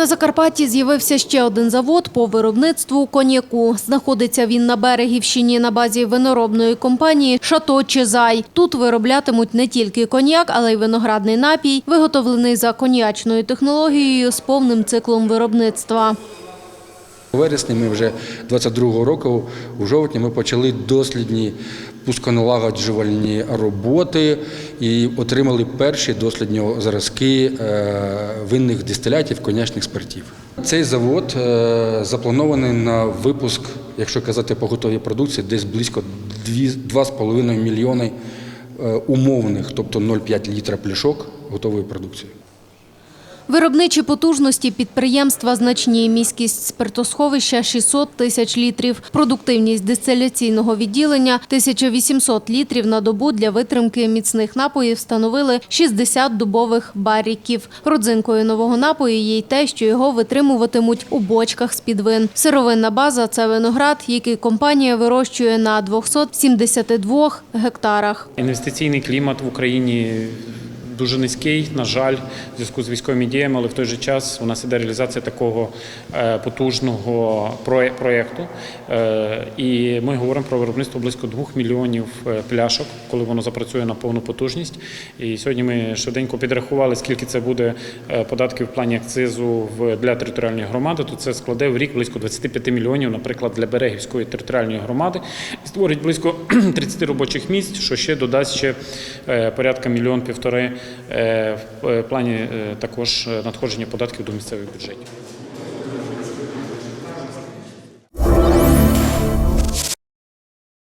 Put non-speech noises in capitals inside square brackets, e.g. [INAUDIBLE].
На Закарпатті з'явився ще один завод по виробництву коньяку. Знаходиться він на Берегівщині на базі виноробної компанії «Шато Чезай». Тут вироблятимуть не тільки коньяк, але й виноградний напій, виготовлений за коньячною технологією з повним циклом виробництва. У вересні ми вже 22-го року, у жовтні ми почали дослідні пусконалагоджувальні роботи і отримали перші дослідні зразки е, винних дистилятів конячних спиртів. Цей завод е, запланований на випуск, якщо казати по готовій продукції, десь близько 2,5 мільйони е, умовних, тобто 0,5 літра пляшок готової продукції. Виробничі потужності підприємства значні. Міськість спиртосховища 600 тисяч літрів. Продуктивність дистиляційного відділення 1800 літрів на добу для витримки міцних напоїв встановили 60 дубових баріків. Родзинкою нового напою є й те, що його витримуватимуть у бочках з-під вин. Сировинна база – це виноград, який компанія вирощує на 272 гектарах. Інвестиційний клімат в Україні дуже низький, на жаль, в зв'язку з військовими діями, але в той же час у нас іде реалізація такого е, потужного проє- проєкту. Е, І ми говоримо про виробництво близько 2 мільйонів е, пляшок, коли воно запрацює на повну потужність. І сьогодні ми швиденько підрахували, скільки це буде податків в плані акцизу для територіальної громади, то це складе в рік близько 25 мільйонів, наприклад, для Берегівської територіальної громади. І створить близько [CLEARS THROAT] 30 робочих місць, що ще додасть ще порядка мільйон півтори в е, плані е, також е, надходження податків до місцевих бюджетів.